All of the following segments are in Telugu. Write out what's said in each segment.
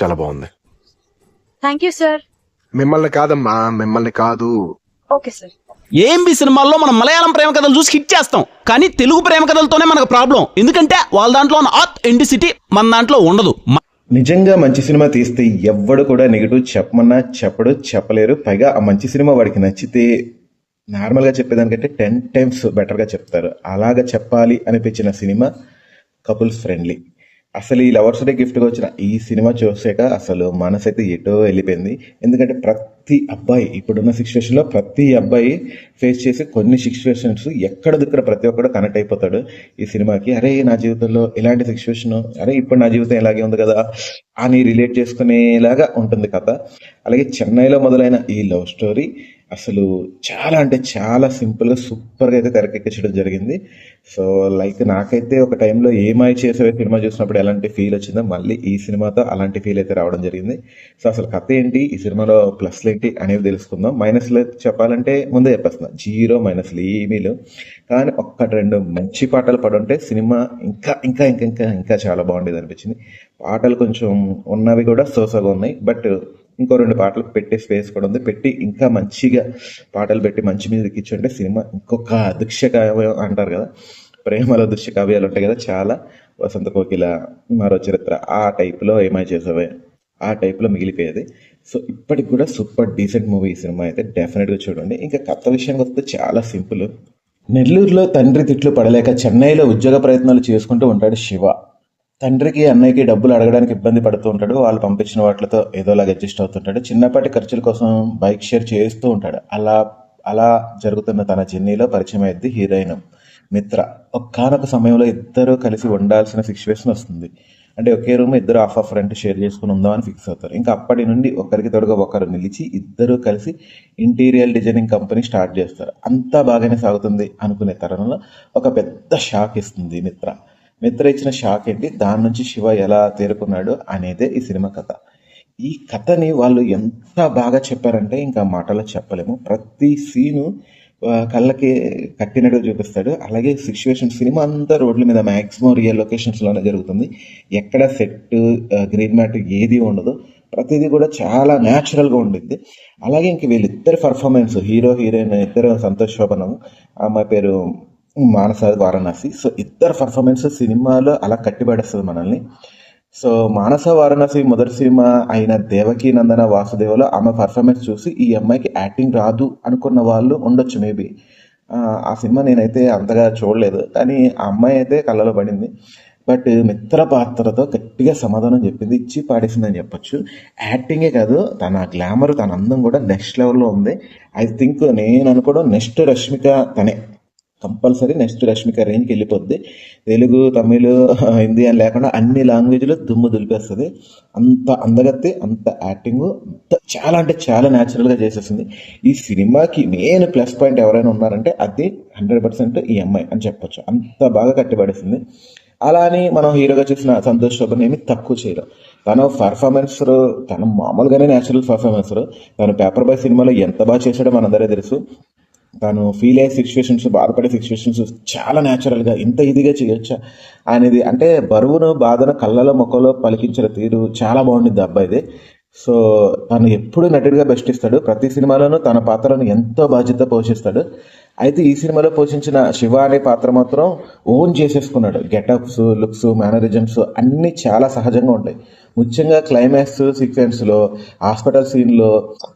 చాలా బాగుంది. థ్యాంక్ యూ సార్ మిమ్మల్ని కాదమ్మా మిమ్మల్ని కాదు. ఓకే సార్ ఏంబి సినిమాల్లో మనం మలయాళం ప్రేమ కథలు చూసి హిట్ చేస్తాం. కానీ తెలుగు ప్రేమ కథలతోనే మనకు ప్రాబ్లం ఎందుకంటే వాళ్ళ దాంట్లో ఉన్న ఆత్ ఎండిసిటీ మన దాంట్లో ఉండదు. నిజంగా మంచి సినిమా తీస్తే ఎవ్వడు కూడా నెగిటివ్ చెప్పమన్నా చెప్పడు చెప్పలేరు. పైగా ఆ మంచి సినిమా వాడికి నచ్చితే నార్మల్గా చెప్పేదానికంటే టెన్ టైమ్స్ బెటర్గా చెప్తారు. అలాగ చెప్పాలి అనిపించిన సినిమా కపుల్స్ ఫ్రెండ్లీ అసలు ఈ లవర్స్ డే గిఫ్ట్గా వచ్చిన ఈ సినిమా చూసాక అసలు మనసు అయితే ఎటో వెళ్ళిపోయింది. ఎందుకంటే ప్రతి అబ్బాయి ఇప్పుడున్న సిచ్యువేషన్లో ప్రతి అబ్బాయి ఫేస్ చేసే కొన్ని సిచ్యువేషన్స్ ఎక్కడ దగ్గర ప్రతి ఒక్కడు కనెక్ట్ అయిపోతాడు ఈ సినిమాకి. అరే నా జీవితంలో ఇలాంటి సిచ్యువేషన్ అరే ఇప్పుడు నా జీవితం ఇలాగే ఉంది కదా అని రిలేట్ చేసుకునేలాగా ఉంటుంది కథ. అలాగే చెన్నైలో మొదలైన ఈ లవ్ స్టోరీ అసలు చాలా అంటే చాలా సింపుల్గా సూపర్గా అయితే తెరకెక్కించడం జరిగింది. సో లైక్ నాకైతే ఒక టైంలో ఏమై చేసే సినిమా చూసినప్పుడు ఎలాంటి ఫీల్ వచ్చిందో మళ్ళీ ఈ సినిమాతో అలాంటి ఫీల్ అయితే రావడం జరిగింది. సో అసలు కథ ఏంటి? ఈ సినిమాలో ప్లస్లు ఏంటి అనేవి తెలుసుకుందాం. మైనస్లు చెప్పాలంటే ముందే చెప్పేస్తున్నా జీరో మైనస్లు ఏమీలు కానీ ఒక్కటి రెండు మంచి పాటలు పడుంటే సినిమా ఇంకా ఇంకా ఇంకా ఇంకా ఇంకా చాలా బాగుండేది అనిపించింది. పాటలు కొంచెం ఉన్నవి కూడా సోసగా ఉన్నాయి. బట్ ఇంకో రెండు పాటలు పెట్టే స్పేస్ కూడా ఉంది. పెట్టి ఇంకా మంచిగా పాటలు పెట్టి మంచి మ్యూజిక్ ఇచ్చుంటే సినిమా ఇంకొక అదృశ్య కావ్యం అంటారు కదా ప్రేమలో దృశ్య కావ్యాలు ఉంటాయి కదా చాలా వసంత కోకిల మరో చరిత్ర. ఆ టైప్లో ఏమై చేసేవే? ఆ టైప్లో మిగిలిపోయేది. సో ఇప్పటికి కూడా సూపర్ డీసెంట్ మూవీ ఈ సినిమా అయితే డెఫినెట్గా చూడండి. ఇంకా కథ విషయానికి వస్తే చాలా సింపుల్. నెల్లూరులో తండ్రి తిట్లు పడలేక చెన్నైలో ఉద్యోగ ప్రయత్నాలు చేసుకుంటూ ఉంటాడు శివ. తండ్రికి అన్నయ్యకి డబ్బులు అడగడానికి ఇబ్బంది పడుతూ ఉంటాడు. వాళ్ళు పంపించిన వాటితో ఏదోలాగా అడ్జస్ట్ అవుతుంటాడు. చిన్నపాటి ఖర్చుల కోసం బైక్ షేర్ చేస్తూ ఉంటాడు. అలా అలా జరుగుతున్న తన జర్నీలో పరిచయం అయ్యింది హీరోయిన్ మిత్ర. ఒక్కనొక సమయంలో ఇద్దరు కలిసి ఉండాల్సిన సిచ్యువేషన్ వస్తుంది. అంటే ఒకే రూమ్ ఇద్దరు ఆఫ్ ఆఫ్ రెంట్ షేర్ చేసుకుని ఉందామని ఫిక్స్ అవుతారు. ఇంకా అప్పటి నుండి ఒకరికి తోడుగా ఒకరు నిలిచి ఇద్దరు కలిసి ఇంటీరియర్ డిజైనింగ్ కంపెనీ స్టార్ట్ చేస్తారు. అంతా బాగానే సాగుతుంది అనుకునే తరుణంలో ఒక పెద్ద షాక్ ఇస్తుంది మిత్ర. మిత్ర ఇచ్చిన షాక్ ఏంటి? దాని నుంచి శివ ఎలా తేరుకున్నాడు అనేదే ఈ సినిమా కథ. ఈ కథని వాళ్ళు ఎంత బాగా చెప్పారంటే ఇంకా మాటలో చెప్పలేము. ప్రతి సీను కళ్ళకి కట్టినట్టుగా చూపిస్తాడు. అలాగే సిచ్యువేషన్ సినిమా అంతా రోడ్ల మీద మ్యాక్సిమం రియల్ లొకేషన్స్లోనే జరుగుతుంది. ఎక్కడ సెట్ గ్రీన్ మ్యాట్ ఏది ఉండదు. ప్రతిదీ కూడా చాలా న్యాచురల్గా ఉండింది అలాగే ఇంక వీళ్ళిద్దరి పర్ఫార్మెన్స్ హీరో హీరోయిన్ ఇద్దరు సంతోష్ శోభనం అమ్మాయి పేరు మానస వారణాసి. సో ఇద్దరు పర్ఫార్మెన్స్ సినిమాలో అలా కట్టిపడేస్తుంది మనల్ని. సో మానస వారణాసి మొదటి సినిమా అయిన దేవకీ నందన వాసుదేవలో ఆమె పర్ఫార్మెన్స్ చూసి ఈ అమ్మాయికి యాక్టింగ్ రాదు అనుకున్న వాళ్ళు ఉండొచ్చు మేబీ ఆ సినిమా నేనైతే అంతగా చూడలేదు. కానీ ఆ అమ్మాయి అయితే కళ్ళలో పడింది. బట్ మిత్ర పాత్రతో గట్టిగా సమాధానం చెప్పింది. ఇచ్చి పాడేసిందని చెప్పొచ్చు. యాక్టింగే కాదు తన గ్లామర్ తన అందం కూడా నెక్స్ట్ లెవెల్లో ఉంది. ఐ థింక్ నేను అనుకోవడం నెక్స్ట్ రష్మిక తనే. కంపల్సరీ నెక్స్ట్ రష్మిక రేంజ్కి వెళ్ళిపోద్ది. తెలుగు తమిళ్ హిందీ అని లేకుండా అన్ని లాంగ్వేజ్లో దుమ్ము దులిపేస్తుంది. అంత అందగత్తి అంత యాక్టింగ్ చాలా అంటే చాలా న్యాచురల్గా చేసేసింది. ఈ సినిమాకి మెయిన్ ప్లస్ పాయింట్ ఎవరైనా ఉన్నారంటే అది హండ్రెడ్ పర్సెంట్ ఈ అమ్మాయి అని చెప్పొచ్చు. అంత బాగా కట్టిపడేసింది. అలా అని మనం హీరోగా చూసిన సంతోష్ శోభన్ ఏమి తక్కువ చేయరు తన పర్ఫార్మెన్స్ తన మామూలుగానే న్యాచురల్ పర్ఫార్మెన్స్ తను పేపర్ బాయ్ సినిమాలో ఎంత బాగా చేశాడో మనందరే తెలుసు. తను ఫీల్ అయ్యే సిచ్యువేషన్స్ బాధపడే సిచ్యువేషన్స్ చాలా న్యాచురల్గా ఇంత ఇదిగా చేయొచ్చా అనేది. అంటే బరువును బాధను కళ్ళలో మొక్కలో పలికించిన తీరు చాలా బాగుండిద్ది అబ్బాయిది. సో తను ఎప్పుడు నటుడిగా బెస్ట్ ఇస్తాడు. ప్రతి సినిమాలోనూ తన పాత్రను ఎంతో బాధ్యత పోషిస్తాడు. అయితే ఈ సినిమాలో పోషించిన శివ అనే పాత్ర మాత్రం ఓన్ చేసేసుకున్నాడు. గెటప్స్ లుక్స్ మేనరిజమ్స్ అన్నీ చాలా సహజంగా ఉంటాయి. ముఖ్యంగా క్లైమాక్స్ సీక్వెన్స్లో హాస్పిటల్ సీన్లో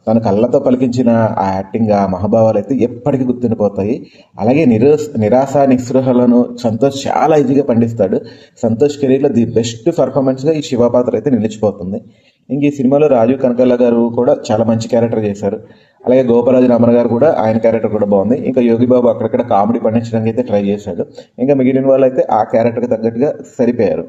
తన కళ్ళతో పలికించిన ఆ యాక్టింగ్ ఆ మహాభావాలు అయితే ఎప్పటికీ గుర్తుండిపోతాయి. అలాగే నిరాశ నిరాశ నిస్పృహలను సంతోష్ చాలా ఈజీగా పండిస్తాడు. సంతోష్ కెరీర్లో ది బెస్ట్ పర్ఫార్మెన్స్గా ఈ శివ పాత్ర అయితే నిలిచిపోతుంది. ఇంక ఈ సినిమాలో రాజీవ్ కనకల్లా గారు కూడా చాలా మంచి క్యారెక్టర్ చేశారు. అలాగే గోపరాజు రామన్ గారు కూడా ఆయన క్యారెక్టర్ కూడా బాగుంది. ఇంకా యోగి బాబు అక్కడక్కడ కామెడీ పండించడానికి అయితే ట్రై చేశాడు. ఇంకా మిగిలిన వాళ్ళు అయితే ఆ క్యారెక్టర్కి తగ్గట్టుగా సరిపోయారు.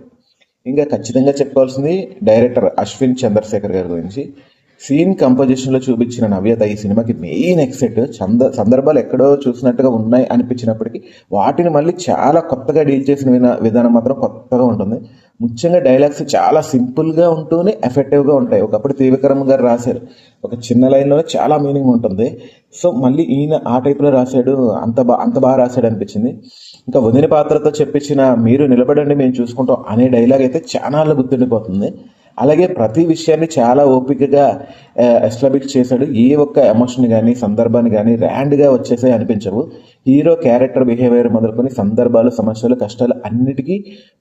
ఇంకా ఖచ్చితంగా చెప్పుకోవాల్సింది డైరెక్టర్ అశ్విన్ చంద్రశేఖర్ గారి గురించి. సీన్ కంపోజిషన్లో చూపించిన నవ్యత ఈ సినిమాకి మెయిన్ ఎక్సెట్ చంద సందర్భాలు ఎక్కడో చూసినట్టుగా ఉన్నాయి అనిపించినప్పటికీ వాటిని మళ్ళీ చాలా కొత్తగా డీల్ చేసిన విధానం మాత్రం కొత్తగా ఉంటుంది. ముఖ్యంగా డైలాగ్స్ చాలా సింపుల్గా ఉంటూనే ఎఫెక్టివ్గా ఉంటాయి. ఒకప్పుడు త్రివిక్రమ్ గారు రాశారు. ఒక చిన్న లైన్లోనే చాలా మీనింగ్ ఉంటుంది. సో మళ్ళీ ఈయన ఆ టైప్లో రాశాడు. అంత బా అంత బాగా రాశాడు అనిపించింది. ఇంకా వదిన పాత్రతో చెప్పించిన మీరు నిలబడండి మేము చూసుకుంటాం అనే డైలాగ్ అయితే చాలా గుర్తుండిపోతుంది. అలాగే ప్రతి విషయాన్ని చాలా ఓపికగా ఎస్టాబ్లిష్ చేశాడు. ఏ ఒక్క ఎమోషన్ కానీ సందర్భాన్ని కానీ ర్యాండ్గా వచ్చేసే అనిపించవు. హీరో క్యారెక్టర్ బిహేవియర్ మొదలుకొని సందర్భాలు సమస్యలు కష్టాలు అన్నిటికీ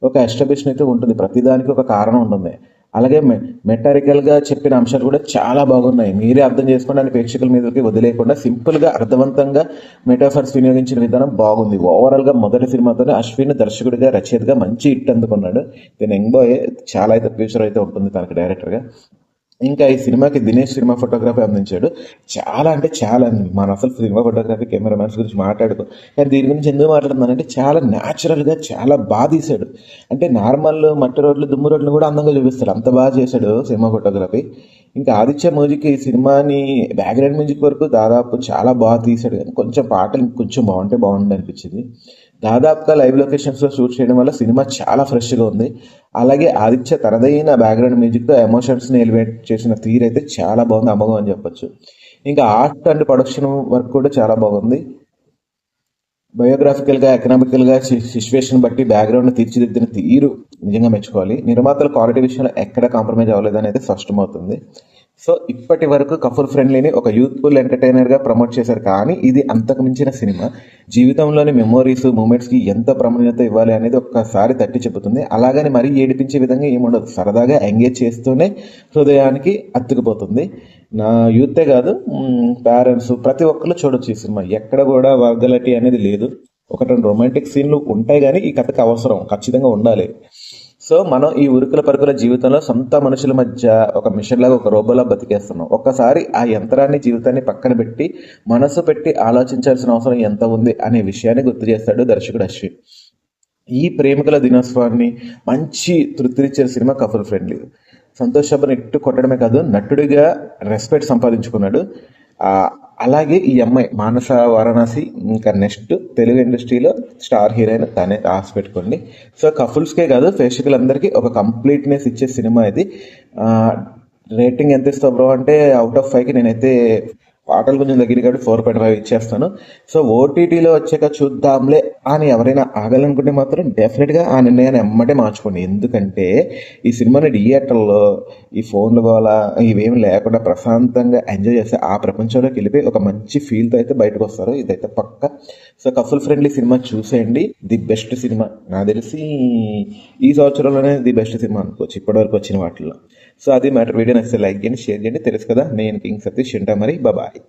ఒక ఎస్టాబ్లిషన్ అయితే ఉంటుంది. ప్రతిదానికి ఒక కారణం ఉంటుంది. అలాగే మె మెటారికల్గా చెప్పిన అంశాలు కూడా చాలా బాగున్నాయి. మీరే అర్థం చేసుకోండి అని ప్రేక్షకుల మీదకి వదిలేయకుండా సింపుల్గా అర్థవంతంగా మెటాఫర్స్ వినియోగించిన విధానం బాగుంది. ఓవరాల్గా మొదటి సినిమాతోనే అశ్విన్ దర్శకుడిగా రచయితగా మంచి హిట్ అందుకున్నాడు. దీని యంగ్ చాలా అయితే ఫ్యూచర్ అయితే ఉంటుంది తనకి డైరెక్టర్గా ఇంకా ఈ సినిమాకి దినేష్ సినిమా ఫోటోగ్రఫీ అందించాడు. చాలా అంటే చాలా మన అసలు సినిమా ఫోటోగ్రఫీ కెమెరామ్యాన్స్ గురించి మాట్లాడుకో కానీ దీని గురించి ఎందుకు మాట్లాడుతున్నానంటే చాలా న్యాచురల్గా చాలా బాగా తీశాడు. అంటే నార్మల్ మట్టి రోడ్లు దుమ్ము రోడ్లు కూడా అందంగా చూపిస్తాడు. అంత బాగా చేశాడు సినిమా ఫోటోగ్రఫీ ఇంకా ఆదిత్య మ్యూజిక్ ఈ సినిమాని బ్యాక్గ్రౌండ్ మ్యూజిక్ వరకు దాదాపు చాలా బాగా తీశాడు. కానీ కొంచెం పాటలు కొంచెం బాగుంటే బాగుంది అనిపించింది. దాదాపుగా లైవ్ లొకేషన్స్లో షూట్ చేయడం వల్ల సినిమా చాలా ఫ్రెష్గా ఉంది. అలాగే ఆదిత్య తనదైన బ్యాక్గ్రౌండ్ మ్యూజిక్తో ఎమోషన్స్ని ఎలివేట్ చేసిన తీర్ అయితే చాలా బాగుంది అమ్మగం అని చెప్పొచ్చు. ఇంకా ఆర్ట్ అండ్ ప్రొడక్షన్ వర్క్ కూడా చాలా బాగుంది. బయోగ్రాఫికల్గా ఎకనామికల్గా సిచ్యువేషన్ బట్టి బ్యాక్గ్రౌండ్ తీర్చిదిద్దిన తీరు నిజంగా మెచ్చుకోవాలి. నిర్మాతల క్వాలిటీ విషయంలో ఎక్కడ కాంప్రమైజ్ అవ్వలేదని అయితే స్పష్టమవుతుంది సో ఇప్పటి వరకు కఫుల్ ఫ్రెండ్లీని ఒక యూత్ఫుల్ ఎంటర్టైనర్గా ప్రమోట్ చేశారు కానీ ఇది అంతకు మించిన సినిమా. జీవితంలోని మెమోరీస్ మూమెంట్స్కి ఎంత ప్రాముఖ్యత ఇవ్వాలి అనేది ఒక్కసారి తట్టి చెబుతుంది. అలాగని మరీ ఏడిపించే విధంగా ఏముండదు సరదాగా ఎంగేజ్ చేస్తూనే హృదయానికి అత్తుకుపోతుంది నా యూతే కాదు పేరెంట్స్ ప్రతి ఒక్కరు చూడొచ్చు ఈ సినిమా. ఎక్కడ కూడా వర్గలటి అనేది లేదు. ఒకటి రెండు రొమాంటిక్ సీన్లు ఉంటాయి కానీ ఈ కథకు అవసరం. ఖచ్చితంగా ఉండాలి. సో మనం ఈ ఉరుకుల పరుకుల జీవితంలో సొంత మనుషుల మధ్య ఒక మిషన్ లాగా ఒక రోబోలా బతికేస్తున్నాం. ఒక్కసారి ఆ యంత్రాన్ని జీవితాన్ని పక్కన పెట్టి మనసు పెట్టి ఆలోచించాల్సిన అవసరం ఎంత ఉంది అనే విషయాన్ని గుర్తు చేస్తాడు దర్శకుడు అశ్విన్. ఈ ప్రేమికుల దినోత్సవాన్ని మంచి తృప్తినిచ్చే సినిమా కపుల్ ఫ్రెండ్లీ. సంతోష్ శబ్బన్ ఇట్టు కొట్టడమే కాదు నటుడిగా రెస్పెక్ట్ సంపాదించుకున్నాడు. అలాగే ఈ అమ్మాయి మానస వారణాసి ఇంకా నెక్స్ట్ తెలుగు ఇండస్ట్రీలో స్టార్ హీరోయిన్ తనే ఆశ పెట్టుకోండి సో కపుల్స్కే కాదు ప్రేక్షకులందరికీ ఒక కంప్లీట్నెస్ ఇచ్చే సినిమా ఇది. రేటింగ్ ఎంత ఇస్తావు బ్రో? అంటే అవుట్ ఆఫ్ ఫైవ్కి నేనైతే పాటలు కొంచెం దగ్గర కాబట్టి ఫోర్ పాయింట్ ఫైవ్ ఇచ్చేస్తాను. సో ఓటీటీలో వచ్చాక చూద్దాంలే అని ఎవరైనా ఆగాలనుకుంటే మాత్రం డెఫినెట్గా ఆ నిర్ణయాన్ని ఎమ్మటే మార్చుకోండి. ఎందుకంటే ఈ సినిమాని థియేటర్లో ఈ ఫోన్లు గోల ఇవేమి లేకుండా ప్రశాంతంగా ఎంజాయ్ చేస్తే ఆ ప్రపంచంలోకి వెళ్ళిపోయి ఒక మంచి ఫీల్తో అయితే బయటకు వస్తారు. ఇదైతే పక్క. సో కపుల్ ఫ్రెండ్లీ సినిమా చూసేయండి. The best cinema. నాకు తెలిసి ఈ సంవత్సరంలోనే ది బెస్ట్ సినిమా అనుకోవచ్చు. ఇప్పటివరకు వచ్చిన వాటిల్లో. సో అది మ్యాటర్. వీడియో నచ్చితే లైక్ చేయండి షేర్ చేయండి. తెలుసు కదా నేను కింగ్ సతీష్ ఉంటా మరి. బాయ్